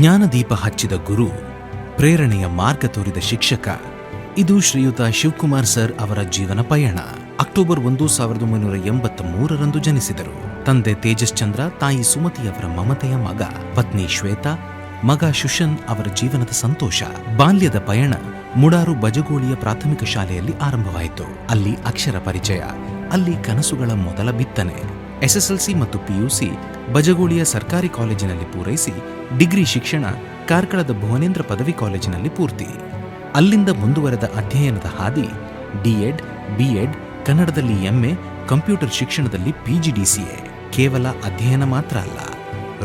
ಜ್ಞಾನದೀಪ ಹಚ್ಚಿದ ಗುರು, ಪ್ರೇರಣೆಯ ಮಾರ್ಗ ತೋರಿದ ಶಿಕ್ಷಕ, ಇದು ಶ್ರೀಯುತ ಶಿವಕುಮಾರ್ ಸರ್ ಅವರ ಜೀವನ ಪಯಣ. ಅಕ್ಟೋಬರ್ ಒಂದು ಸಾವಿರದ ಒಂಬೈನೂರ ಎಂಬತ್ತ ಮೂರರಂದು ಜನಿಸಿದರು. ತಂದೆ ತೇಜಸ್ ಚಂದ್ರ ತಾಯಿ ಸುಮತಿಯವರ ಮಮತೆಯ ಮಗ, ಪತ್ನಿ ಶ್ವೇತಾ, ಮಗ ಶುಶನ್ ಅವರ ಜೀವನದ ಸಂತೋಷ. ಬಾಲ್ಯದ ಪಯಣ ಮುಡಾರು ಬಜಗೋಳಿಯ ಪ್ರಾಥಮಿಕ ಶಾಲೆಯಲ್ಲಿ ಆರಂಭವಾಯಿತು. ಅಲ್ಲಿ ಅಕ್ಷರ ಪರಿಚಯ, ಅಲ್ಲಿ ಕನಸುಗಳ ಮೊದಲ ಬಿತ್ತನೆ. ಎಸ್ಎಸ್ಎಲ್ಸಿ ಮತ್ತು ಪಿಯುಸಿ ಬಜಗೋಳಿಯ ಸರ್ಕಾರಿ ಕಾಲೇಜಿನಲ್ಲಿ ಪೂರೈಸಿ ಡಿಗ್ರಿ ಶಿಕ್ಷಣ ಕಾರ್ಕಳದ ಭುವನೇಂದ್ರ ಪದವಿ ಕಾಲೇಜಿನಲ್ಲಿ ಪೂರ್ತಿ. ಅಲ್ಲಿಂದ ಮುಂದುವರೆದ ಅಧ್ಯಯನದ ಹಾದಿ ಡಿಎಡ್, ಬಿಎಡ್, ಕನ್ನಡದಲ್ಲಿ ಎಂಎ, ಕಂಪ್ಯೂಟರ್ ಶಿಕ್ಷಣದಲ್ಲಿ ಪಿಜಿಡಿಸಿಎ, ಕೇವಲ ಅಧ್ಯಯನ ಮಾತ್ರ ಅಲ್ಲ.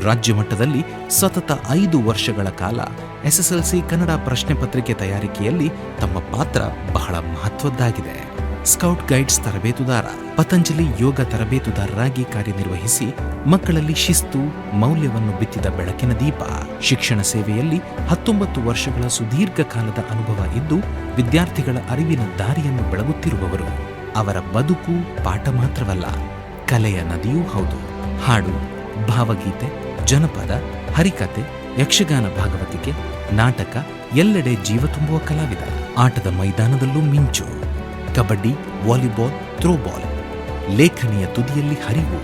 ರಾಜ್ಯ ಮಟ್ಟದಲ್ಲಿ ಸತತ ಐದು ವರ್ಷಗಳ ಕಾಲ ಎಸ್ಎಸ್ಎಲ್ಸಿ ಕನ್ನಡ ಪ್ರಶ್ನೆ ಪತ್ರಿಕೆ ತಯಾರಿಕೆಯಲ್ಲಿ ತಮ್ಮ ಪಾತ್ರ ಬಹಳ ಮಹತ್ವದ್ದಾಗಿದೆ. ಸ್ಕೌಟ್ ಗೈಡ್ಸ್ ತರಬೇತುದಾರ, ಪತಂಜಲಿ ಯೋಗ ತರಬೇತುದಾರರಾಗಿ ಕಾರ್ಯನಿರ್ವಹಿಸಿ ಮಕ್ಕಳಲ್ಲಿ ಶಿಸ್ತು, ಮೌಲ್ಯವನ್ನು ಬಿತ್ತಿದ ಬೆಳಕಿನ ದೀಪ. ಶಿಕ್ಷಣ ಸೇವೆಯಲ್ಲಿ ಹತ್ತೊಂಬತ್ತು ವರ್ಷಗಳ ಸುದೀರ್ಘ ಕಾಲದ ಅನುಭವ ಇದ್ದು, ವಿದ್ಯಾರ್ಥಿಗಳ ಅರಿವಿನ ದಾರಿಯನ್ನು ಬೆಳಗುತ್ತಿರುವವರು. ಅವರ ಬದುಕು ಪಾಠ ಮಾತ್ರವಲ್ಲ, ಕಲೆಯ ನದಿಯೂ ಹೌದು. ಹಾಡು, ಭಾವಗೀತೆ, ಜನಪದ, ಹರಿಕತೆ, ಯಕ್ಷಗಾನ ಭಾಗವತಿಕೆ, ನಾಟಕ, ಎಲ್ಲೆಡೆ ಜೀವ ತುಂಬುವ ಕಲಾವಿದ. ಆಟದ ಮೈದಾನದಲ್ಲೂ ಮಿಂಚು. ಕಬಡ್ಡಿ, ವಾಲಿಬಾಲ್, ಥ್ರೋಬಾಲ್, ಲೇಖನಿಯ ತುದಿಯಲ್ಲಿ ಹರಿವು,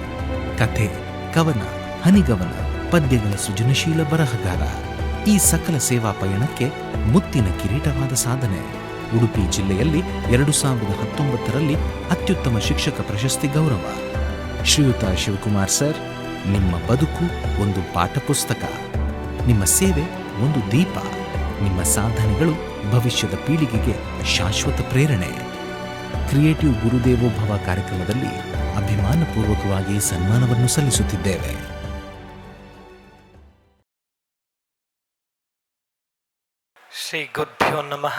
ಕಥೆ, ಕವನ, ಹನಿಗವನ, ಪದ್ಯಗಳ ಸೃಜನಶೀಲ ಬರಹಗಾರ. ಈ ಸಕಲ ಸೇವಾ ಪಯಣಕ್ಕೆ ಮುತ್ತಿನ ಕಿರೀಟವಾದ ಸಾಧನೆ. ಉಡುಪಿ ಜಿಲ್ಲೆಯಲ್ಲಿ ಎರಡು ಸಾವಿರದ ಹತ್ತೊಂಬತ್ತರಲ್ಲಿ ಅತ್ಯುತ್ತಮ ಶಿಕ್ಷಕ ಪ್ರಶಸ್ತಿ ಗೌರವ. ಶ್ರೀಯುತ ಶಿವಕುಮಾರ್ ಸರ್, ನಿಮ್ಮ ಬದುಕು ಒಂದು ಪಾಠ ಪುಸ್ತಕ. ನಿಮ್ಮ ಸೇವೆ ಒಂದು ದೀಪ. ನಿಮ್ಮ ಸಾಧನೆಗಳು ಭವಿಷ್ಯದ ಪೀಳಿಗೆಗೆ ಶಾಶ್ವತ ಪ್ರೇರಣೆ. ಕ್ರಿಯೇಟಿವ್ ಗುರುದೇವೋಭವ ಕಾರ್ಯಕ್ರಮದಲ್ಲಿ ಅಭಿಮಾನಪೂರ್ವಕವಾಗಿ ಸನ್ಮಾನವನ್ನು ಸಲ್ಲಿಸುತ್ತಿದ್ದೇವೆ. ಶ್ರೀ ಗುರುಭ್ಯೋ ನಮಃ.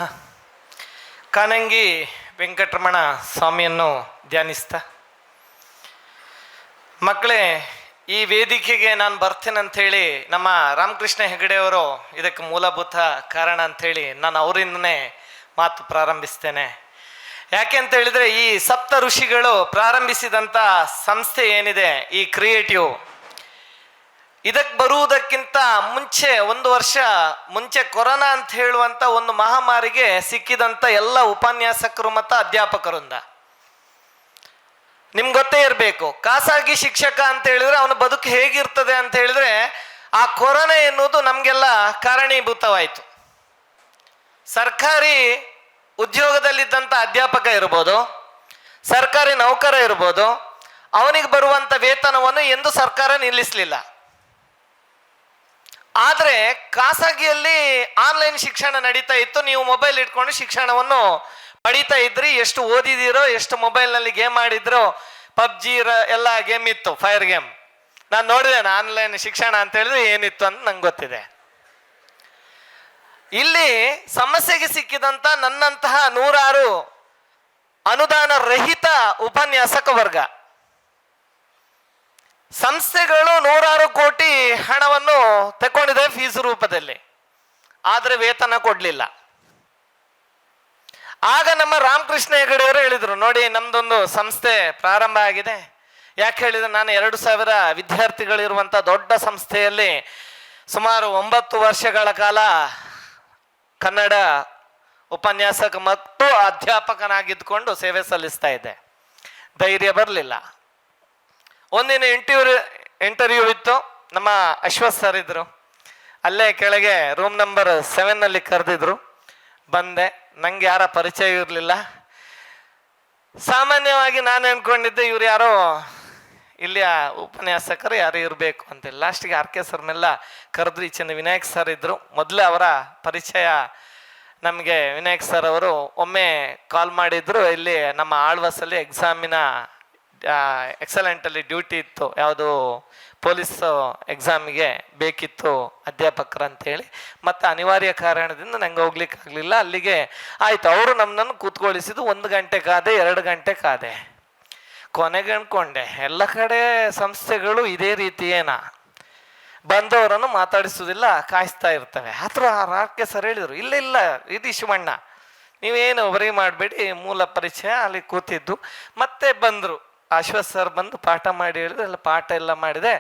ಕಾನಂಗಿ ವೆಂಕಟರಮಣ ಸ್ವಾಮಿಯನ್ನು ಧ್ಯಾನಿಸ್ತಾ, ಮಕ್ಕಳೇ, ಈ ವೇದಿಕೆಗೆ ನಾನು ಬರ್ತೇನೆ ಅಂಥೇಳಿ ನಮ್ಮ ರಾಮಕೃಷ್ಣ ಹೆಗಡೆಯವರು ಇದಕ್ಕೆ ಮೂಲಭೂತ ಕಾರಣ ಅಂಥೇಳಿ ನಾನು ಅವರಿಂದನೇ ಮಾತು ಪ್ರಾರಂಭಿಸ್ತೇನೆ. ಯಾಕೆ ಅಂತ ಹೇಳಿದ್ರೆ ಈ ಸಪ್ತ ಋಷಿಗಳು ಪ್ರಾರಂಭಿಸಿದಂಥ ಸಂಸ್ಥೆ ಏನಿದೆ, ಈ ಕ್ರಿಯೇಟಿವ್. ಇದಕ್ಕೆ ಬರುವುದಕ್ಕಿಂತ ಮುಂಚೆ, ಒಂದು ವರ್ಷ ಮುಂಚೆ ಕೊರೋನಾ ಅಂತ ಹೇಳುವಂತ ಒಂದು ಮಹಾಮಾರಿಗೆ ಸಿಕ್ಕಿದಂತ ಎಲ್ಲ ಉಪನ್ಯಾಸಕರು ಮತ್ತು ಅಧ್ಯಾಪಕರಿಂದ. ನಿಮ್ಗೆ ಗೊತ್ತೇ ಇರಬೇಕು, ಖಾಸಗಿ ಶಿಕ್ಷಕ ಅಂತ ಹೇಳಿದ್ರೆ ಅವನ ಬದುಕು ಹೇಗಿರ್ತದೆ ಅಂತ ಹೇಳಿದ್ರೆ, ಆ ಕೊರೋನಾ ಎನ್ನುವುದು ನಮಗೆಲ್ಲ ಕಾರಣೀಭೂತವಾಯಿತು. ಸರ್ಕಾರಿ ಉದ್ಯೋಗದಲ್ಲಿದ್ದಂಥ ಅಧ್ಯಾಪಕ ಇರ್ಬೋದು, ಸರ್ಕಾರಿ ನೌಕರ ಇರ್ಬೋದು, ಅವನಿಗೆ ಬರುವಂಥ ವೇತನವನ್ನು ಎಂದು ಸರ್ಕಾರ ನಿಲ್ಲಿಸಲಿಲ್ಲ. ಆದರೆ ಖಾಸಗಿಯಲ್ಲಿ ಆನ್ಲೈನ್ ಶಿಕ್ಷಣ ನಡೀತಾ ಇತ್ತು, ನೀವು ಮೊಬೈಲ್ ಇಟ್ಕೊಂಡು ಶಿಕ್ಷಣವನ್ನು ಪಡೀತಾ ಇದ್ರಿ, ಎಷ್ಟು ಓದಿದಿರೋ, ಎಷ್ಟು ಮೊಬೈಲ್ನಲ್ಲಿ ಗೇಮ್ ಆಡಿದ್ರೋ, ಪಬ್ಜಿ ಎಲ್ಲ ಗೇಮ್ ಇತ್ತು, ಫೈರ್ ಗೇಮ್. ನಾನು ನೋಡಿದೆ ಆನ್ಲೈನ್ ಶಿಕ್ಷಣ ಅಂತ ಹೇಳಿದ್ರೆ ಏನಿತ್ತು ಅಂತ ನಂಗೆ ಗೊತ್ತಿದೆ. ಇಲ್ಲಿ ಸಮಸ್ಯೆಗೆ ಸಿಕ್ಕಿದಂತ ನನ್ನಂತಹ ನೂರಾರು ಅನುದಾನ ರಹಿತ ಉಪನ್ಯಾಸಕ ವರ್ಗ. ಸಂಸ್ಥೆಗಳು ನೂರಾರು ಕೋಟಿ ಹಣವನ್ನು ತಕೊಂಡಿದೆ ಫೀಸ್ ರೂಪದಲ್ಲಿ. ಆದರೆ ವೇತನ ಕೊಡಲಿಲ್ಲ. ಆಗ ನಮ್ಮ ರಾಮಕೃಷ್ಣ ಹೆಗಡೆಯವರು ಹೇಳಿದರು, ನೋಡಿ, ನಮ್ದೊಂದು ಸಂಸ್ಥೆ ಪ್ರಾರಂಭ ಆಗಿದೆ. ಯಾಕೆ ಹೇಳಿದ್ರೆ ನಾನು ಎರಡು ಸಾವಿರ ವಿದ್ಯಾರ್ಥಿಗಳಿರುವಂಥ ದೊಡ್ಡ ಸಂಸ್ಥೆಯಲ್ಲಿ ಸುಮಾರು ಒಂಬತ್ತು ವರ್ಷಗಳ ಕಾಲ ಕನ್ನಡ ಉಪನ್ಯಾಸಕ ಮತ್ತು ಅಧ್ಯಾಪಕನಾಗಿದ್ದುಕೊಂಡು ಸೇವೆ ಸಲ್ಲಿಸ್ತಾ ಇದ್ದೆ. ಧೈರ್ಯ ಬರಲಿಲ್ಲ. ಒಂದಿನ ಇಂಟರ್ವ್ಯೂ ಇಂಟರ್ವ್ಯೂ ಇತ್ತು. ನಮ್ಮ ಅಶ್ವಥ್ ಸರ್ ಇದ್ದರು ಅಲ್ಲೇ ಕೆಳಗೆ ರೂಮ್ ನಂಬರ್ ಸೆವೆನ್ನಲ್ಲಿ ಕರೆದಿದ್ರು. ಬಂದೆ. ನಂಗೆ ಯಾರ ಪರಿಚಯ ಇರಲಿಲ್ಲ. ಸಾಮಾನ್ಯವಾಗಿ ನಾನು ಅನ್ಕೊಂಡಿದ್ದೆ ಇವ್ರು ಯಾರೋ ಇಲ್ಲಿಯ ಉಪನ್ಯಾಸಕರು ಯಾರು ಇರಬೇಕು ಅಂತ ಲಾಸ್ಟಿಗೆ ಆರ್ ಕೆ ಸರ್ನೆಲ್ಲ ಕರೆದ್ರು. ಈಚಿನ ವಿನಾಯಕ್ ಸರ್ ಇದ್ದರು ಮೊದಲೇ ಅವರ ಪರಿಚಯ ನಮಗೆ ವಿನಾಯಕ್ ಸರ್ ಅವರು ಒಮ್ಮೆ ಕಾಲ್ ಮಾಡಿದ್ರು. ಇಲ್ಲಿ ನಮ್ಮ ಆಳ್ವಾಸಲ್ಲಿ ಎಕ್ಸಾಮಿನ ಎಕ್ಸಲೆಂಟಲ್ಲಿ ಡ್ಯೂಟಿ ಇತ್ತು. ಯಾವುದು ಪೊಲೀಸ್ ಎಕ್ಸಾಮಿಗೆ ಬೇಕಿತ್ತು ಅಧ್ಯಾಪಕರು ಅಂತೇಳಿ. ಮತ್ತು ಅನಿವಾರ್ಯ ಕಾರಣದಿಂದ ನಂಗೆ ಹೋಗ್ಲಿಕ್ಕೆ ಆಗಲಿಲ್ಲ ಅಲ್ಲಿಗೆ ಆಯಿತು. ಅವರು ನಮ್ಮನ್ನು ಕೂತ್ಕೊಳಿಸಿದ್ದು ಒಂದು ಗಂಟೆ ಕಾದೆ, ಎರಡು ಗಂಟೆ ಕಾದೆ. ಕೊನೆಗೆ ಅನ್ಕೊಂಡೆ, ಎಲ್ಲ ಕಡೆ ಸಂಸ್ಥೆಗಳು ಇದೇ ರೀತಿಯೇನಾ? ಬಂದವರನ್ನು ಮಾತಾಡಿಸೋದಿಲ್ಲ ಕಾಯಿಸ್ತಾ ಇರ್ತವೆ. ಹತ್ರ ರಾಕೆ ಸರ್ ಹೇಳಿದರು, ಇಲ್ಲ ಇಲ್ಲ ಇದು ಶಿವಣ್ಣ ನೀವೇನು ಬರೀ ಮಾಡಬೇಡಿ, ಮೂಲ ಪರಿಚಯ, ಅಲ್ಲಿ ಕೂತಿದ್ದು. ಮತ್ತೆ ಬಂದರು, ಅಶ್ವಥ್ ಸರ್ ಬಂದು ಪಾಠ ಮಾಡಿ ಹೇಳಿದ್ರು, ಎಲ್ಲ ಪಾಠ ಎಲ್ಲ ಮಾಡಿದೆ.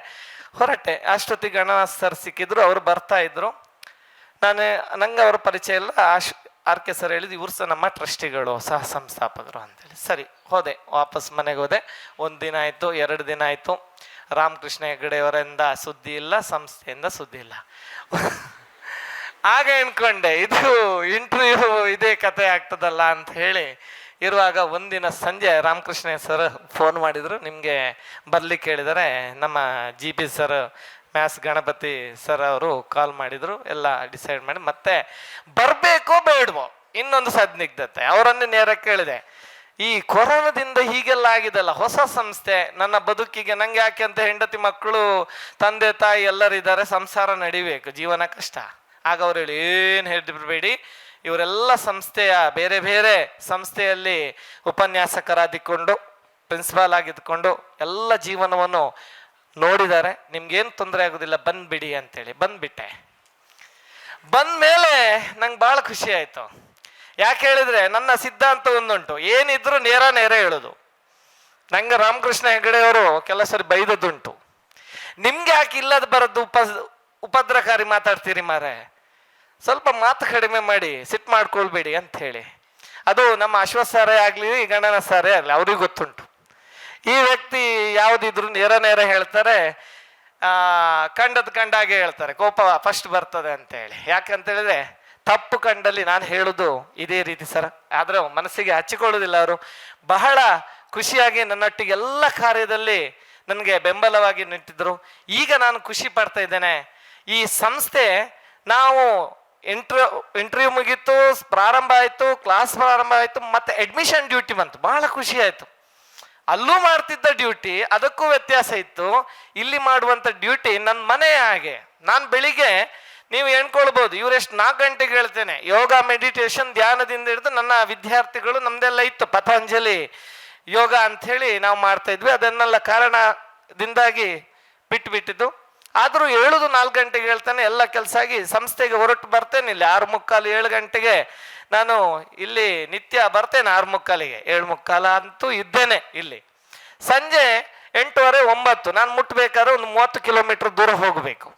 ಹೊರಟೆ, ಅಷ್ಟೊತ್ತಿಗೆ ಗಣನಾಥ್ ಸರ್ ಸಿಕ್ಕಿದ್ರು, ಅವರು ಬರ್ತಾ ಇದ್ರು. ನಾನು, ನಂಗೆ ಅವ್ರ ಪರಿಚಯ ಇಲ್ಲ ಆಶ್ ಆರ್ ಕೆ ಸರ್ ಹೇಳಿದ ಇವ್ರು ಸಹ ನಮ್ಮ ಟ್ರಸ್ಟಿಗಳು, ಸಹ ಸಂಸ್ಥಾಪಕರು ಅಂತೇಳಿ. ಸರಿ, ಹೋದೆ, ವಾಪಸ್ ಮನೆಗೆ ಹೋದೆ. ಒಂದು ದಿನ ಆಯಿತು, ಎರಡು ದಿನ ಆಯಿತು. ರಾಮಕೃಷ್ಣ ಹೆಗಡೆಯವರಿಂದ ಸುದ್ದಿ ಇಲ್ಲ, ಸಂಸ್ಥೆಯಿಂದ ಸುದ್ದಿ ಇಲ್ಲ. ಆಗ ಎಣ್ಕೊಂಡೆ ಇದು ಇಂಟರ್ವ್ಯೂ ಇದೇ ಕತೆ ಆಗ್ತದಲ್ಲ ಅಂತ ಹೇಳಿ, ಇರುವಾಗ ಒಂದಿನ ಸಂಜೆ ರಾಮಕೃಷ್ಣ ಸರ್ ಫೋನ್ ಮಾಡಿದ್ರು. ನಿಮಗೆ ಬರ್ಲಿಕ್ಕೆ ಹೇಳಿದರೆ ನಮ್ಮ G P sir maths Ganapati sir ಅವರು ಕಾಲ್ ಮಾಡಿದ್ರು, ಎಲ್ಲ ಡಿಸೈಡ್ ಮಾಡಿ, ಮತ್ತೆ ಬರಬೇಕೋ ಬೇಡವೋ, ಇನ್ನೊಂದು ಸದ್ನಿಗ್ಧತೆ ಅವರನ್ನು ನೇರ ಕೇಳಿದೆ, ಈ ಕೊರೋನಾದಿಂದ ಹೀಗೆಲ್ಲ ಆಗಿದೆಲ್ಲ, ಹೊಸ ಸಂಸ್ಥೆ, ನನ್ನ ಬದುಕಿಗೆ ನಂಗೆ ಯಾಕೆ ಅಂತ ಹೆಂಡತಿ ಮಕ್ಕಳು, ತಂದೆ, ತಾಯಿ ಎಲ್ಲರಿದ್ದಾರೆ ಸಂಸಾರ ನಡಿಬೇಕು, ಜೀವನ ಕಷ್ಟ. ಆಗ ಅವ್ರು ಹೇಳಿ, ಏನು ಹೇಳಿಬಿಡ್ಬೇಡಿ ಇವರೆಲ್ಲ ಸಂಸ್ಥೆಯ, ಬೇರೆ ಬೇರೆ ಸಂಸ್ಥೆಯಲ್ಲಿ ಉಪನ್ಯಾಸಕರಾದಿಕೊಂಡು ಪ್ರಿನ್ಸಿಪಾಲ್ ಆಗಿದ್ಕೊಂಡು, ಎಲ್ಲ ಜೀವನವನ್ನು ನೋಡಿದ್ದಾರೆ ನಿಮ್ಗೇನು ತೊಂದರೆ ಆಗೋದಿಲ್ಲ, ಬಂದ್ಬಿಡಿ ಅಂತೇಳಿ, ಬಂದ್ಬಿಟ್ಟೆ. ಬಂದ್ಮೇಲೆ ನಂಗೆ ಭಾಳ ಖುಷಿ ಆಯಿತು. ಯಾಕೆ ಹೇಳಿದ್ರೆ, ನನ್ನ ಸಿದ್ಧಾಂತ ಒಂದುಂಟು, ಏನಿದ್ರು ನೇರ ನೇರ ಹೇಳೋದು. ನಂಗೆ ರಾಮಕೃಷ್ಣ ಹೆಗಡೆಯವರು ಕೆಲ ಸರಿ ಬೈದದ್ದುಂಟು. ನಿಮ್ಗೆ ಯಾಕೆ ಇಲ್ಲದ ಬರೋದು ಉಪ, ಉಪದ್ರಕಾರಿ ಮಾತಾಡ್ತೀರಿ ಮಾರೆ? ಸ್ವಲ್ಪ ಮಾತು ಕಡಿಮೆ ಮಾಡಿ, ಸಿಟ್ ಮಾಡ್ಕೊಳ್ಬೇಡಿ ಅಂತ ಹೇಳಿ. ಅದು ನಮ್ಮ ಅಶ್ವಥ್ ಸಾರೇ ಆಗಲಿ, ಗಣನ ಸಾರೇ ಆಗಲಿ, ಅವ್ರಿಗೆ ಗೊತ್ತುಂಟು. ಈ ವ್ಯಕ್ತಿ ಯಾವುದಿದ್ರು ನೇರ ನೇರ ಹೇಳ್ತಾರೆ ಕಂಡದ ಕಂಡಾಗೆ ಹೇಳ್ತಾರೆ, ಕೋಪ ಫಸ್ಟ್ ಬರ್ತದೆ ಅಂತ ಹೇಳಿ ಯಾಕಂತ ಹೇಳಿದ್ರೆ ತಪ್ಪು ಕಂಡಲ್ಲಿ ನಾನು ಹೇಳುದು ಇದೇ ರೀತಿ ಸರ್. ಆದ್ರೆ ಮನಸ್ಸಿಗೆ ಹಚ್ಚಿಕೊಳ್ಳುವುದಿಲ್ಲ ಅವರು. ಬಹಳ ಖುಷಿಯಾಗಿ ನನ್ನೊಟ್ಟಿಗೆ ಎಲ್ಲ ಕಾರ್ಯದಲ್ಲಿ ನನಗೆ ಬೆಂಬಲವಾಗಿ ನಿಂತಿದ್ರು. ಈಗ ನಾನು ಖುಷಿ ಪಡ್ತಾ ಇದ್ದೇನೆ. ಈ ಸಂಸ್ಥೆ ನಾವು ಇಂಟ್ರ್ಯೂ ಇಂಟರ್ವ್ಯೂ ಮುಗೀತು, ಪ್ರಾರಂಭ ಆಯಿತು ಕ್ಲಾಸ್ ಪ್ರಾರಂಭ ಆಯಿತು, ಮತ್ತೆ ಅಡ್ಮಿಷನ್ ಡ್ಯೂಟಿ ಬಂತು. ಬಹಳ ಖುಷಿ ಆಯಿತು. ಅಲ್ಲೂ ಮಾಡ್ತಿದ್ದ ಡ್ಯೂಟಿ, ಅದಕ್ಕೂ ವ್ಯತ್ಯಾಸ ಇತ್ತು. ಇಲ್ಲಿ ಮಾಡುವಂಥ ಡ್ಯೂಟಿ ನನ್ನ ಮನೆ ಹಾಗೆ. ನಾನು ಬೆಳಿಗ್ಗೆ ನೀವು ಎಣ್ಕೊಳ್ಬೋದು ಇವರೆಷ್ಟು ನಾಲ್ಕು ಗಂಟೆಗೆ ಹೇಳ್ತೇನೆ. ಯೋಗ ಮೆಡಿಟೇಷನ್ ಧ್ಯಾನದಿಂದ ಹಿಡಿದು ನನ್ನ ವಿದ್ಯಾರ್ಥಿಗಳು ನಮ್ದೆಲ್ಲ ಇತ್ತು, ಪತಂಜಲಿ ಯೋಗ ಅಂಥೇಳಿ ನಾವು ಮಾಡ್ತಾ ಇದ್ವಿ. ಅದನ್ನೆಲ್ಲ ಕಾರಣದಿಂದಾಗಿ ಬಿಟ್ಟುಬಿಟ್ಟಿದ್ದು ಆದರೂ ಏಳುದು ನಾಲ್ಕು ಗಂಟೆಗೆ ಹೇಳ್ತಾನೆ, ಎಲ್ಲ ಕೆಲಸ ಆಗಿ ಸಂಸ್ಥೆಗೆ ಹೊರಟು ಬರ್ತೇನೆ, ಇಲ್ಲಿ ಆರು ಮುಕ್ಕಾಲು ಏಳು ಗಂಟೆಗೆ ನಾನು ಇಲ್ಲಿ ನಿತ್ಯ ಬರ್ತೇನೆ ಆರು ಮುಕ್ಕಾಲಿಗೆ, ಏಳು ಮುಕ್ಕಾಲ ಅಂತೂ ಇದ್ದೇನೆ ಇಲ್ಲಿ. ಸಂಜೆ ಎಂಟೂವರೆ ಒಂಬತ್ತು, ನಾನು ಮುಟ್ಟಬೇಕಾದ್ರೆ ಒಂದು ಮೂವತ್ತು ಕಿಲೋಮೀಟರ್ ದೂರ ಹೋಗಬೇಕು.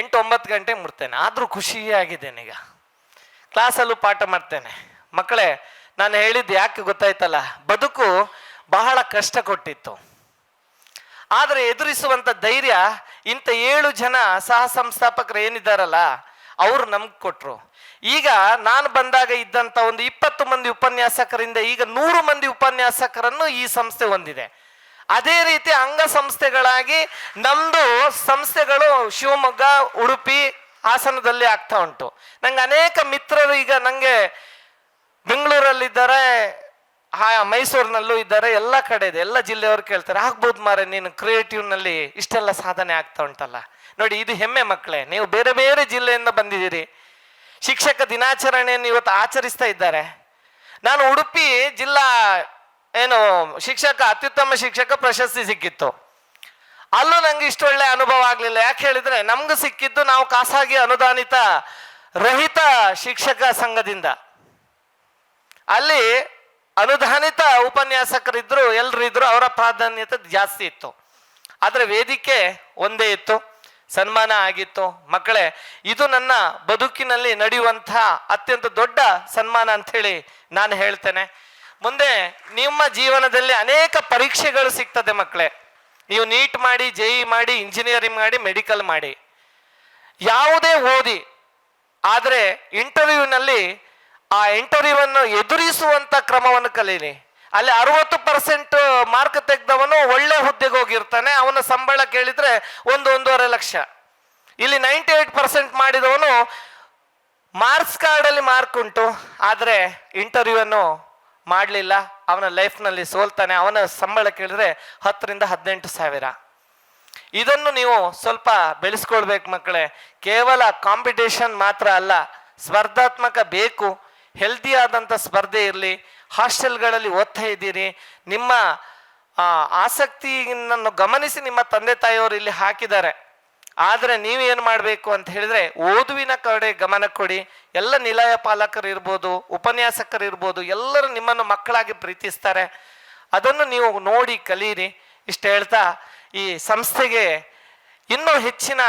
ಎಂಟು ಒಂಬತ್ತು ಗಂಟೆಗೆ ಮುಟ್ತೇನೆ, ಆದರೂ ಖುಷಿಯಾಗಿದ್ದೇನೆ ಈಗ. ಕ್ಲಾಸಲ್ಲೂ ಪಾಠ ಮಾಡ್ತೇನೆ. ಮಕ್ಕಳೇ, ನಾನು ಹೇಳಿದ್ದು ಯಾಕೆ ಗೊತ್ತಾಯ್ತಲ್ಲ? ಬದುಕು ಬಹಳ ಕಷ್ಟ ಕೊಟ್ಟಿತ್ತು. ಆದರೆ ಎದುರಿಸುವಂತ ಧೈರ್ಯ ಇಂಥ ಏಳು ಜನ ಸಹ ಸಂಸ್ಥಾಪಕರು ಏನಿದ್ದಾರಲ್ಲ, ಅವರು ನಮ್ಗೆ ಕೊಟ್ಟರು ಈಗ ನಾನು ಬಂದಾಗ ಇದ್ದಂಥ ಒಂದು ಇಪ್ಪತ್ತು ಮಂದಿ ಉಪನ್ಯಾಸಕರಿಂದ ಈಗ ನೂರು ಮಂದಿ ಉಪನ್ಯಾಸಕರನ್ನು ಈ ಸಂಸ್ಥೆ ಹೊಂದಿದೆ. ಅದೇ ರೀತಿ ಅಂಗಸಂಸ್ಥೆಗಳಾಗಿ ನಮ್ಮದು ಸಂಸ್ಥೆಗಳು ಶಿವಮೊಗ್ಗ, ಉಡುಪಿ ಹಾಸನದಲ್ಲಿ ಆಗ್ತಾ ಉಂಟು. ನಂಗೆ ಅನೇಕ ಮಿತ್ರರು ಈಗ ನನಗೆ ಬೆಂಗಳೂರಲ್ಲಿದ್ದಾರೆ ಹಾ ಮೈಸೂರಿನಲ್ಲೂ ಇದ್ದಾರೆ, ಎಲ್ಲ ಕಡೆ ಇದೆ, ಎಲ್ಲ ಜಿಲ್ಲೆಯವರು ಕೇಳ್ತಾರೆ, ಆಗ್ಬೋದು ಮಾರೆ, ನೀನು ಕ್ರಿಯೇಟಿವ್ನಲ್ಲಿ ಇಷ್ಟೆಲ್ಲ ಸಾಧನೆ ಆಗ್ತಾ ಉಂಟಲ್ಲ. ನೋಡಿ, ಇದು ಹೆಮ್ಮೆ ಮಕ್ಕಳೇ ನೀವು ಬೇರೆ ಬೇರೆ ಜಿಲ್ಲೆಯಿಂದ ಬಂದಿದ್ದೀರಿ. ಶಿಕ್ಷಕ ದಿನಾಚರಣೆಯನ್ನು ಇವತ್ತು ಆಚರಿಸ್ತಾ ಇದ್ದಾರೆ. ನಾನು ಉಡುಪಿ ಜಿಲ್ಲಾ, ಏನು, ಶಿಕ್ಷಕ, ಅತ್ಯುತ್ತಮ ಶಿಕ್ಷಕ ಪ್ರಶಸ್ತಿ ಸಿಕ್ಕಿತ್ತು. ಅಲ್ಲೂ ನಂಗೆ ಇಷ್ಟು ಒಳ್ಳೆ ಅನುಭವ ಆಗಲಿಲ್ಲ. ಯಾಕೆ ಹೇಳಿದ್ರೆ, ನಮ್ಗೆ ಸಿಕ್ಕಿದ್ದು ನಾವು ಖಾಸಗಿ ಅನುದಾನಿತ ರಹಿತ ಶಿಕ್ಷಕ ಸಂಘದಿಂದ. ಅಲ್ಲಿ ಅನುದಾನಿತ ಉಪನ್ಯಾಸಕರಿದ್ರು ಇದ್ರು ಅವರ ಪ್ರಾಧಾನ್ಯತೆ ಜಾಸ್ತಿ ಇತ್ತು. ಆದರೆ ವೇದಿಕೆ ಒಂದೇ ಇತ್ತು, ಸನ್ಮಾನ ಆಗಿತ್ತು. ಮಕ್ಕಳೇ, ಇದು ನನ್ನ ಬದುಕಿನಲ್ಲಿ ನಡೆಯುವಂತಹ ಅತ್ಯಂತ ದೊಡ್ಡ ಸನ್ಮಾನ ಅಂಥೇಳಿ ನಾನು ಹೇಳ್ತೇನೆ. ಮುಂದೆ ನಿಮ್ಮ ಜೀವನದಲ್ಲಿ ಅನೇಕ ಪರೀಕ್ಷೆಗಳು ಸಿಗ್ತದೆ ಮಕ್ಕಳೇ. ನೀವು ನೀಟ್ ಮಾಡಿ ಜೆ ಮಾಡಿ ಇಂಜಿನಿಯರಿಂಗ್ ಮಾಡಿ ಮೆಡಿಕಲ್ ಮಾಡಿ. ಯಾವುದೇ ಓದಿ, ಆದರೆ ಇಂಟರ್ವ್ಯೂನಲ್ಲಿ ಆ ಇಂಟರ್ವ್ಯೂ ಅನ್ನು ಎದುರಿಸುವಂತ ಕ್ರಮವನ್ನು ಕಲೀನಿ. ಅಲ್ಲಿ ಅರವತ್ತು ಪರ್ಸೆಂಟ್ ಮಾರ್ಕ್ ತೆಗೆದವನು ಒಳ್ಳೆ ಹುದ್ದೆಗೆ ಹೋಗಿರ್ತಾನೆ, ಅವನ ಸಂಬಳ ಕೇಳಿದ್ರೆ ಒಂದು ಒಂದೂವರೆ ಲಕ್ಷ. ಇಲ್ಲಿ ನೈಂಟಿ ಏಟ್ ಪರ್ಸೆಂಟ್ ಮಾಡಿದವನು ಮಾರ್ಕ್ಸ್ ಕಾರ್ಡಲ್ಲಿ ಮಾರ್ಕ್ ಉಂಟು, ಆದರೆ ಇಂಟರ್ವ್ಯೂವನ್ನು ಮಾಡಲಿಲ್ಲ. ಅವನ ಲೈಫ್ನಲ್ಲಿ ಸೋಲ್ತಾನೆ, ಅವನ ಸಂಬಳ ಕೇಳಿದ್ರೆ ಹತ್ತರಿಂದ ಹದಿನೆಂಟು ಸಾವಿರ. ಇದನ್ನು ನೀವು ಸ್ವಲ್ಪ ಬೆಳೆಸ್ಕೊಳ್ಬೇಕು ಮಕ್ಕಳೇ. ಕೇವಲ ಕಾಂಪಿಟೇಷನ್ ಮಾತ್ರ ಅಲ್ಲ, ಸ್ಪರ್ಧಾತ್ಮಕ ಬೇಕು. ಹೆಲ್ದಿ ಆದಂಥ ಸ್ಪರ್ಧೆ ಇರಲಿ, ಹಾಸ್ಟೆಲ್ಗಳಲ್ಲಿ ಓದ್ತಾ ಇದ್ದೀರಿ, ನಿಮ್ಮ ಆಸಕ್ತಿಯನ್ನು ಗಮನಿಸಿ ನಿಮ್ಮ ತಂದೆ ತಾಯಿಯವರು ಇಲ್ಲಿ ಹಾಕಿದ್ದಾರೆ. ಆದರೆ ನೀವೇನು ಮಾಡಬೇಕು ಅಂತ ಹೇಳಿದ್ರೆ ಓದುವಿನ ಕಡೆ ಗಮನ ಕೊಡಿ. ಎಲ್ಲ ನಿಲಯ ಪಾಲಕರು ಇರ್ಬೋದು, ಉಪನ್ಯಾಸಕರು ಇರ್ಬೋದು, ಎಲ್ಲರೂ ನಿಮ್ಮನ್ನು ಮಕ್ಕಳಾಗಿ ಪ್ರೀತಿಸ್ತಾರೆ. ಅದನ್ನು ನೀವು ನೋಡಿ ಕಲೀರಿ. ಇಷ್ಟು ಹೇಳ್ತಾ ಈ ಸಂಸ್ಥೆಗೆ ಇನ್ನೂ ಹೆಚ್ಚಿನ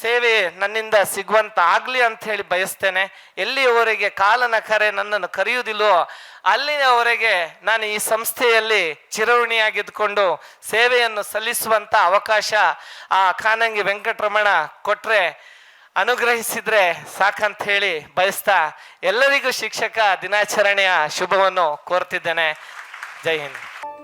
ಸೇವೆ ನನ್ನಿಂದ ಸಿಗುವಂತ ಆಗ್ಲಿ ಅಂತ ಹೇಳಿ ಬಯಸ್ತೇನೆ. ಎಲ್ಲಿಯವರೆಗೆ ಕಾಲನ ಕರೆ ನನ್ನನ್ನು ಕರೆಯುವುದಿಲ್ಲೋ ಅಲ್ಲಿಯವರೆಗೆ ನಾನು ಈ ಸಂಸ್ಥೆಯಲ್ಲಿ ಚಿರವಣಿಯಾಗಿದ್ದುಕೊಂಡು ಸೇವೆಯನ್ನು ಸಲ್ಲಿಸುವಂತ ಅವಕಾಶ ಆ ಖಾನಂಗಿ ವೆಂಕಟರಮಣ ಕೊಟ್ರೆ ಅನುಗ್ರಹಿಸಿದ್ರೆ ಸಾಕಂತ ಹೇಳಿ ಬಯಸ್ತಾ ಎಲ್ಲರಿಗೂ ಶಿಕ್ಷಕ ದಿನಾಚರಣೆಯ ಶುಭವನ್ನು ಕೋರ್ತಿದ್ದೇನೆ. ಜೈ ಹಿಂದ್.